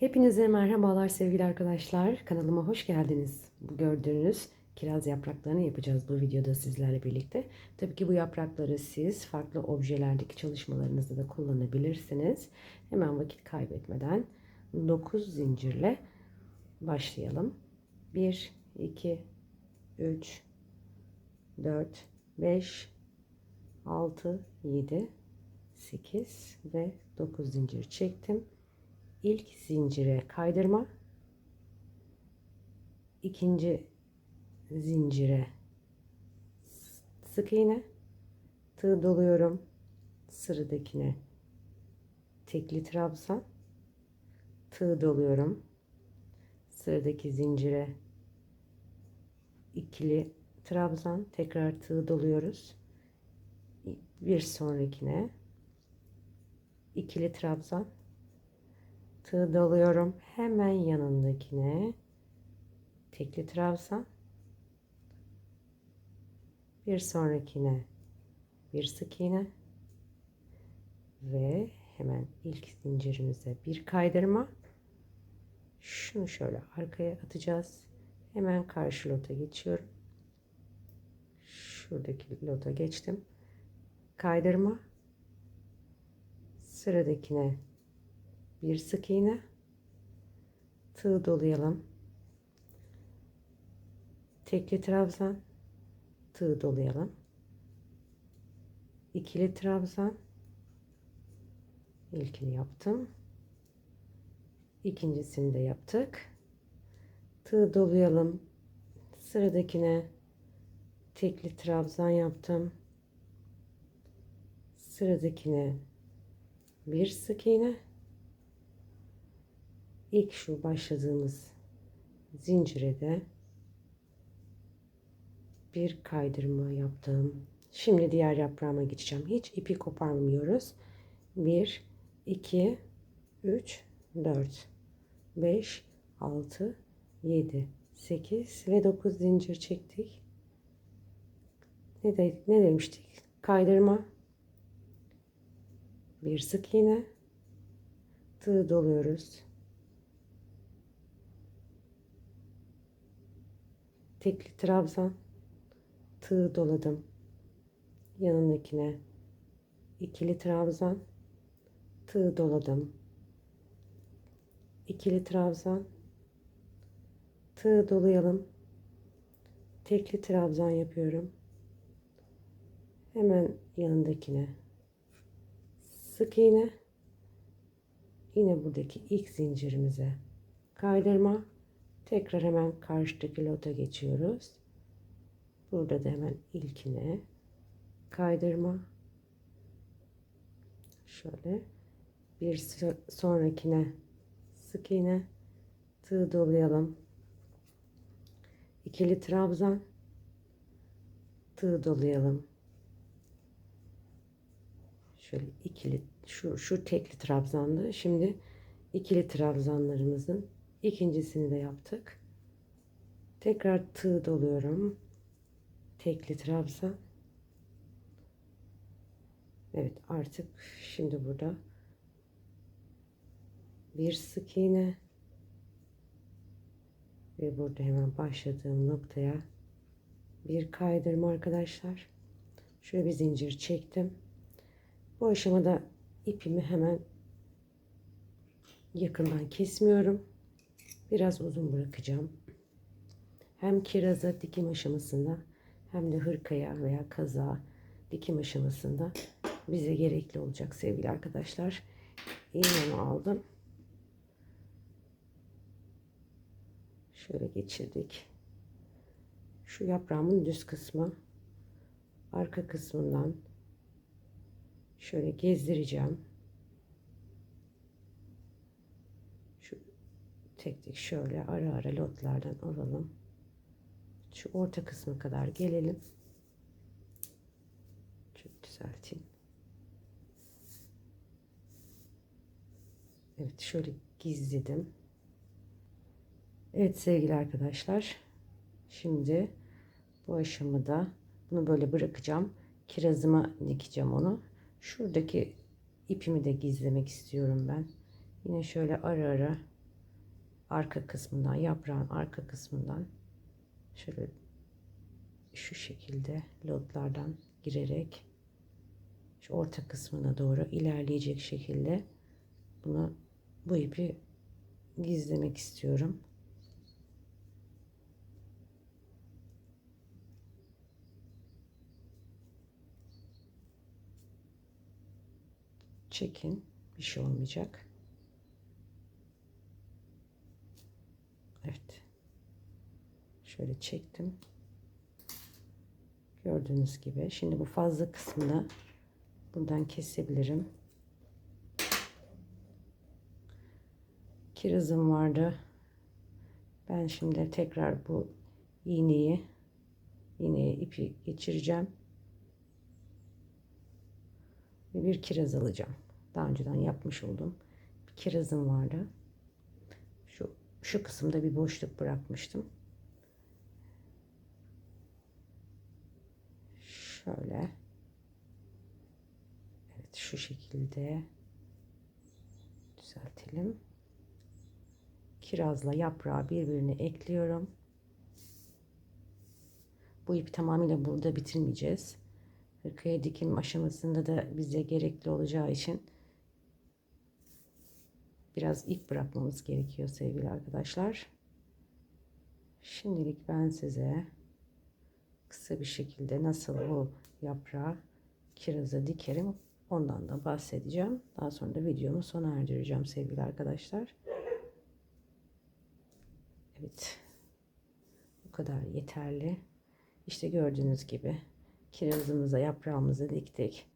Hepinize merhabalar sevgili arkadaşlar. Kanalıma hoş geldiniz. Gördüğünüz kiraz yapraklarını yapacağız bu videoda sizlerle birlikte. Tabii ki bu yaprakları siz farklı objelerdeki çalışmalarınızda da kullanabilirsiniz. Hemen vakit kaybetmeden 9 zincirle başlayalım. 1, 2, 3, 4, 5, 6, 7, 8 ve 9 zincir çektim. İlk zincire kaydırma. ikinci zincire sık iğne. Tığ doluyorum. Sıradakine tekli trabzan. Tığ doluyorum. Sıradaki zincire ikili trabzan. Tekrar tığ doluyoruz. Bir sonrakine ikili trabzan tığ doluyorum hemen yanındakine tekli trabzan. Bir sonrakine bir sık iğne. Ve hemen ilk zincirimize bir kaydırma. Şunu şöyle arkaya atacağız. Hemen karşı lota geçiyorum. Şuradaki lota geçtim. Kaydırma. Sıradakine bir sık iğne. Tığ dolayalım. Tekli trabzan. Tığ dolayalım. İkili trabzan. İlkini yaptım. İkincisini de yaptık. Tığ dolayalım. Sıradakine tekli trabzan yaptım. Sıradakine bir sık iğne ilk şu başladığımız zincire de bir kaydırma yaptım. Şimdi diğer yaprağıma geçeceğim. Hiç ipi koparmıyoruz. 1 2 3 4 5 6 7 8 ve 9 zincir çektik. Ne, de, ne demiştik? Kaydırma. Bir sık iğne. Tığ doluyoruz. Tekli trabzan tığ doladım. Yanındakine. İkili trabzan tığ doladım. İkili trabzan tığ dolayalım. Tekli trabzan yapıyorum. Hemen yanındakine. Sık iğne. Yine buradaki ilk zincirimize. Kaydırma Tekrar hemen karşıdaki lota geçiyoruz. Burada da hemen ilkine kaydırma. Şöyle bir sonrakine sık iğne tığ dolayalım. İkili trabzan tığ dolayalım. Şöyle ikili şu şu tekli trabzandı. Şimdi ikili trabzanlarımızın İkincisini de yaptık. Tekrar tığ doluyorum. Tekli trabzan. Evet artık şimdi burada bir sık iğne ve burada hemen başladığım noktaya bir kaydırma arkadaşlar. Şöyle bir zincir çektim. Bu aşamada ipimi hemen yakından kesmiyorum biraz uzun bırakacağım. Hem kiraza dikim aşamasında hem de hırkaya veya kaza dikim aşamasında bize gerekli olacak sevgili arkadaşlar. İğnemi aldım. Şöyle geçirdik. Şu yaprağımın düz kısmı arka kısmından şöyle gezdireceğim. Tek tek şöyle ara ara lotlardan alalım. Şu orta kısmı kadar gelelim. Çok düzelteyim. Evet şöyle gizledim. Evet sevgili arkadaşlar. Şimdi bu aşamada bunu böyle bırakacağım. Kirazıma dikeceğim onu. Şuradaki ipimi de gizlemek istiyorum ben. Yine şöyle ara ara arka kısmından yaprağın arka kısmından şöyle şu şekilde lotlardan girerek şu orta kısmına doğru ilerleyecek şekilde bunu bu ipi gizlemek istiyorum. Çekin. Bir şey olmayacak. Evet. Şöyle çektim. Gördüğünüz gibi. Şimdi bu fazla kısmını buradan kesebilirim. Kirazım vardı. Ben şimdi tekrar bu iğneyi iğneye ipi geçireceğim. Ve bir kiraz alacağım. Daha önceden yapmış olduğum bir kirazım vardı. Şu şu kısımda bir boşluk bırakmıştım. Şöyle. Evet şu şekilde düzeltelim. Kirazla yaprağı birbirine ekliyorum. Bu ipi tamamıyla burada bitirmeyeceğiz. Hırkaya dikim aşamasında da bize gerekli olacağı için biraz ip bırakmamız gerekiyor sevgili arkadaşlar. Şimdilik ben size kısa bir şekilde nasıl bu yaprağı kiraza dikerim ondan da bahsedeceğim. Daha sonra da videomu sona erdireceğim sevgili arkadaşlar. Evet. Bu kadar yeterli. İşte gördüğünüz gibi kirazımıza yaprağımızı diktik.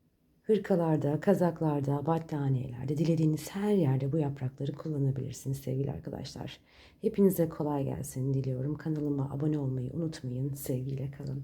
Hırkalarda, kazaklarda, battaniyelerde, dilediğiniz her yerde bu yaprakları kullanabilirsiniz sevgili arkadaşlar. Hepinize kolay gelsin diliyorum. Kanalıma abone olmayı unutmayın. Sevgiyle kalın.